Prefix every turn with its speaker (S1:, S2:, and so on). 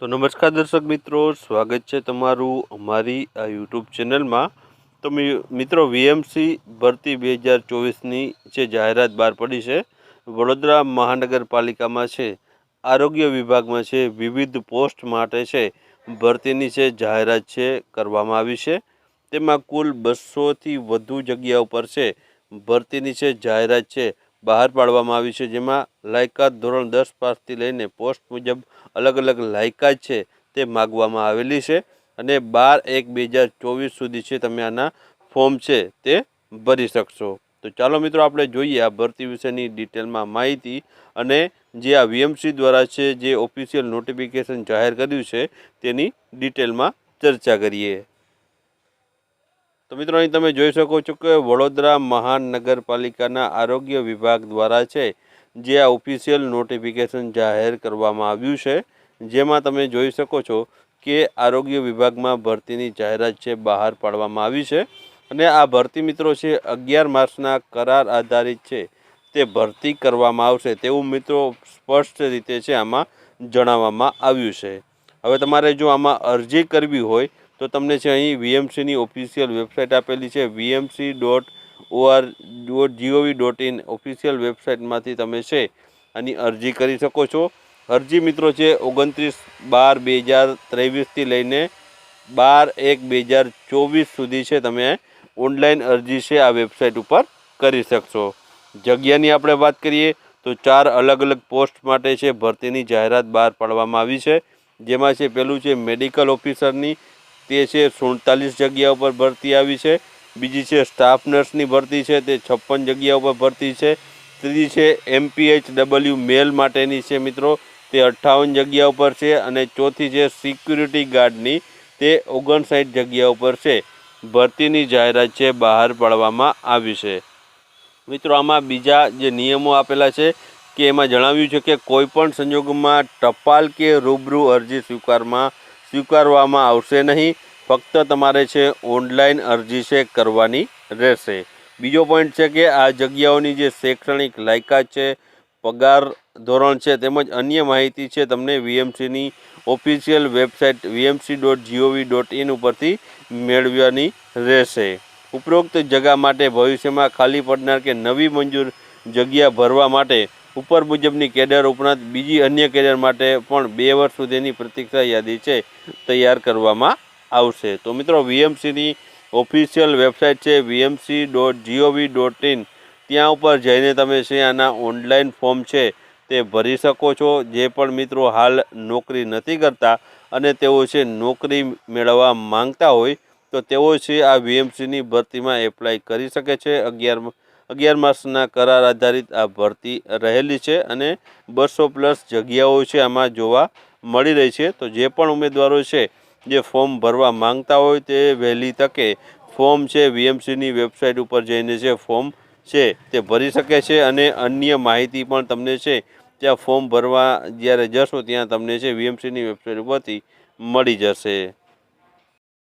S1: તો નમસ્કાર દર્શક મિત્રો, સ્વાગત છે તમારું અમારી આ યુટ્યુબ ચેનલમાં. તો મિત્રો વીએમસી ભરતી બે હજાર ચોવીસની જે જાહેરાત બહાર પડી છે, વડોદરા મહાનગરપાલિકામાં છે, આરોગ્ય વિભાગમાં છે, વિવિધ પોસ્ટ માટે છે, ભરતીની છે જાહેરાત છે કરવામાં આવી છે. તેમાં કુલ બસોથી વધુ જગ્યા ઉપર છે, ભરતીની છે જાહેરાત છે બહાર પાડવામાં આવી છે, જેમાં લાયકાત ધોરણ દસ પાસથી લઈને પોસ્ટ મુજબ અલગ અલગ લાયકાત છે તે માગવામાં આવેલી છે અને બાર એક બે હજાર ચોવીસ સુધી છે તમે આના ફોર્મ છે તે ભરી શકશો. તો ચાલો મિત્રો, આપણે જોઈએ આ ભરતી વિશેની ડિટેલમાં માહિતી અને જે આ વીએમસી દ્વારા છે જે ઓફિશિયલ નોટિફિકેશન જાહેર કર્યું છે તેની ડિટેલમાં ચર્ચા કરીએ. તો મિત્રો અહીં તમે જોઈ શકો છો કે વડોદરા મહાનગરપાલિકાના આરોગ્ય વિભાગ દ્વારા છે, જે આ ઓફિશિયલ નોટિફિકેશન જાહેર કરવામાં આવ્યું છે. જેમાં તમે જોઈ શકો છો કે આરોગ્ય વિભાગમાં ભરતીની જાહેરાત છે, બહાર પાડવામાં આવી છે. અને આ ભરતી મિત્રો છે, અગિયાર માર્ચના કરાર આધારિત છે. તે ભરતી કરવામાં આવશે તેવું મિત્રો સ્પષ્ટ રીતે છે આમાં જણાવવામાં આવ્યું છે. હવે તમારે જો આમાં અરજી કરવી હોય તો તમને છે અહીં વીએમસીની ઓફિશિયલ વેબસાઇટ આપેલી છે VMC dot OR dot GOV dot in official વેબસાઇટમાંથી તમે છે આની અરજી કરી શકો છો. અરજી મિત્રો છે ઓગણત્રીસ બાર બે હજાર ત્રેવીસથી લઈને બાર એક બે હજાર ચોવીસ સુધી છે તમે ઓનલાઈન અરજી છે આ વેબસાઇટ ઉપર કરી શકશો. જગ્યાની આપણે વાત કરીએ તો ચાર અલગ અલગ પોસ્ટ માટે છે, ભરતીની જાહેરાત બહાર પાડવામાં આવી છે. જેમાં છે પેલું છે મેડિકલ ઓફિસરની તે છે સુડતાલીસ જગ્યા ઉપર ભરતી આવી છે. બીજી છે સ્ટાફ નર્સની ભરતી છે, તે છપ્પન જગ્યા ઉપર ભરતી છે. ત્રીજી છે એમપીએચ ડબલ્યુ મેલ માટેની છે મિત્રો, તે અઠ્ઠાવન જગ્યા ઉપર છે અને ચોથી છે સિક્યુરિટી ગાર્ડની તે ઓગણસાઠ જગ્યા ઉપર છે. ભરતીની જાહેરાત છે બહાર પાડવામાં આવી છે. મિત્રો, આમાં બીજા જે નિયમો આપેલા છે કે એમાં જણાવ્યું છે કે કોઈપણ સંજોગોમાં ટપાલ કે રૂબરૂ અરજી સ્વીકારમાં સ્વીકારવામાં આવશે નહીં. ફક્ત તમારે છે ઓનલાઈન અરજી છે કરવાની રહેશે. બીજો પોઈન્ટ છે કે આ જગ્યાઓની જે શૈક્ષણિક લાયકાત છે, પગાર ધોરણ છે તેમજ અન્ય માહિતી છે તમને વીએમસીની official website VMC dot GOV dot in ઉપરથી મેળવવાની રહેશે. ઉપરોક્ત જગા માટે ભવિષ્યમાં ખાલી પડનાર કે નવી મંજૂર જગ્યા ભરવા માટે ઉપર મુજબની કેડર ઉપરાંત બીજી અન્ય કેડર માટે પણ બે વર્ષ સુધીની પ્રતીક્ષા યાદી છે, તૈયાર કરવામાં આવશે. તો મિત્રો, વીએમસીની ઓફિશિયલ વેબસાઇટ છે VMC dot GOV dot in. ત્યાં ઉપર જઈને તમે છે આના ઓનલાઈન ફોર્મ છે તે ભરી શકો છો. જે પણ મિત્રો હાલ નોકરી નથી કરતા અને તેઓ છે નોકરી મેળવવા માંગતા હોય, તો તેઓ છે આ વીએમસીની ભરતીમાં એપ્લાય કરી શકે છે. અગિયાર અગિયાર માસના કરાર આધારિત આ ભરતી રહેલી છે અને બસો પ્લસ જગ્યાઓ છે આમાં જોવા મળી રહી છે. તો જે પણ ઉમેદવારો છે, જે ફોર્મ ભરવા માંગતા હોય તે વહેલી તકે ફોર્મ છે, વીએમસીની વેબસાઇટ ઉપર જઈને છે ફોર્મ છે તે ભરી શકે છે અને અન્ય માહિતી પણ તમને છે, ત્યાં ફોર્મ ભરવા જ્યારે જશો ત્યાં તમને છે વીએમસીની વેબસાઇટ ઉપરથી મળી જશે.